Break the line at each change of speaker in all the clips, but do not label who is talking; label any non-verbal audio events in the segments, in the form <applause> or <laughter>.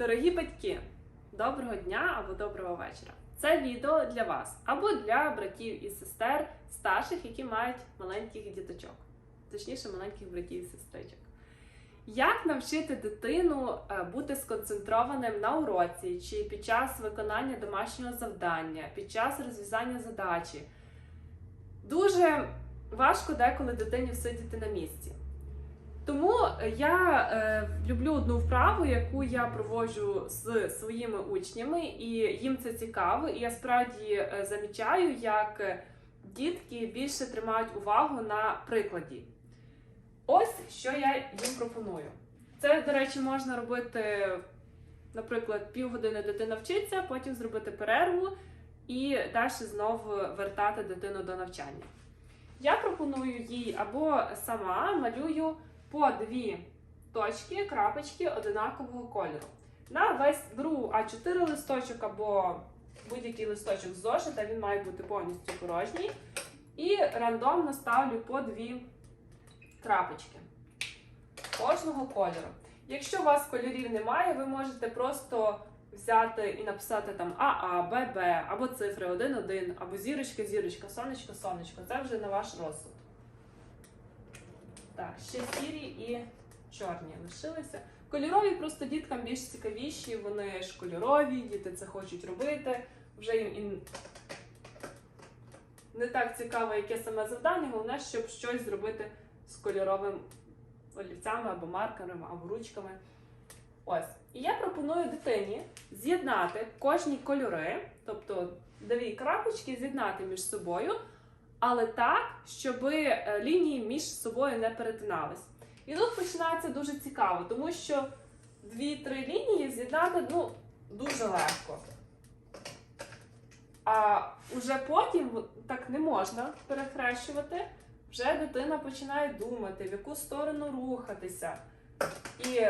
Дорогі батьки, доброго дня або доброго вечора. Це відео для вас або для братів і сестер старших, які мають маленьких діточок, точніше, маленьких братів і сестричок. Як навчити дитину е, бути сконцентрованим на уроці чи під час виконання домашнього завдання, під час розв'язання задачі? Дуже важко деколи дитині всидіти на місці. Я е, люблю одну вправу, яку я проводжу з своїми учнями, і їм це цікаво. І я справді е, замічаю, як е, дітки більше тримають увагу на прикладі. Ось що я їм пропоную. Це, до речі, можна робити, наприклад, півгодини дитина вчиться, потім зробити перерву і далі знову вертати дитину до навчання. Я пропоную їй або сама малюю по дві точки, крапочки одинакового кольору. На весь беру А4 листочок або будь-який листочок з зошита, він має бути повністю порожній. І рандомно ставлю по дві крапочки кожного кольору. Якщо у вас кольорів немає, ви можете просто взяти і написати там АА, ББ, або цифри 1, 1, або зірочка, зірочка, сонечко, сонечко. Це вже на ваш розсуд. Так, ще сірі і чорні лишилися. Кольорові просто діткам більш цікавіші, вони ж кольорові, діти це хочуть робити. Вже їм і не так цікаво, яке саме завдання, головне, щоб щось зробити з кольоровим олівцями або маркерами, або ручками. Ось. І я пропоную дитині з'єднати кожні кольори, тобто дві крапочки з'єднати між собою, але так, щоб е, лінії між собою не перетинались. І тут починається дуже цікаво, тому що дві-три лінії з'єднати ну, дуже легко. А вже потім так не можна перехрещувати. Вже дитина починає думати, в яку сторону рухатися. І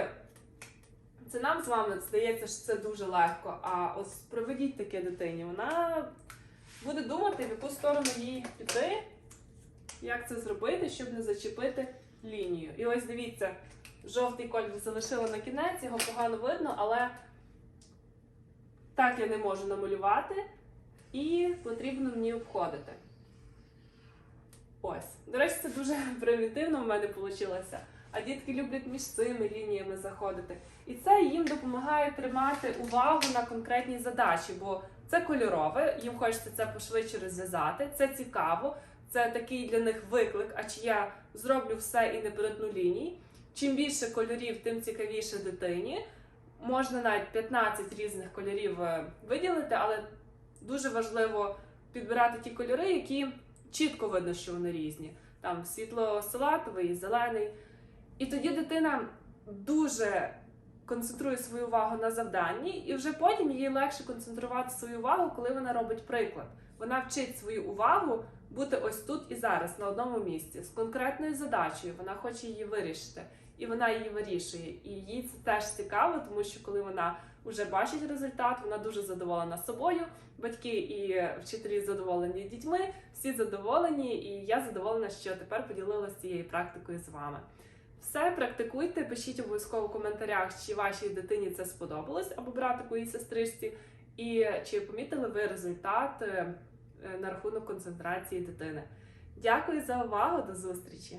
це нам з вами здається, що це дуже легко. А ось проведіть таке дитині. Вона буде думати, в яку сторону їй піти, як це зробити, щоб не зачепити лінію. І ось дивіться, жовтий кольор залишила на кінець, його погано видно, але так я не можу намалювати, і потрібно мені обходити. Ось. До речі, це дуже <laughs> примітивно в мене вийшло. А дітки люблять між цими лініями заходити. І це їм допомагає тримати увагу на конкретній задачі, бо це кольорове, їм хочеться це пошвидше розв'язати, це цікаво, це такий для них виклик. А чи я зроблю все і не перетну ліній. Чим більше кольорів, тим цікавіше дитині. Можна навіть 15 різних кольорів е, виділити, але дуже важливо підбирати ті кольори, які чітко видно, що вони різні. Там світло-салатовий, зелений. І тоді дитина дуже концентрує свою увагу на завданні, і вже потім їй легше концентрувати свою увагу, коли вона робить приклад. Вона вчить свою увагу бути ось тут і зараз, на одному місці, з конкретною задачею. Вона хоче її вирішити, і вона її вирішує. І їй це теж цікаво, тому що коли вона вже бачить результат, вона дуже задоволена собою. Батьки і вчителі задоволені дітьми, всі задоволені, і я задоволена, що тепер поділилася цією практикою з вами. Все практикуйте, пишіть обов'язково в коментарях, чи вашій дитині це сподобалось або братику і сестричці, і чи помітили ви результат е, е, на рахунок концентрації дитини. Дякую за увагу, до зустрічі!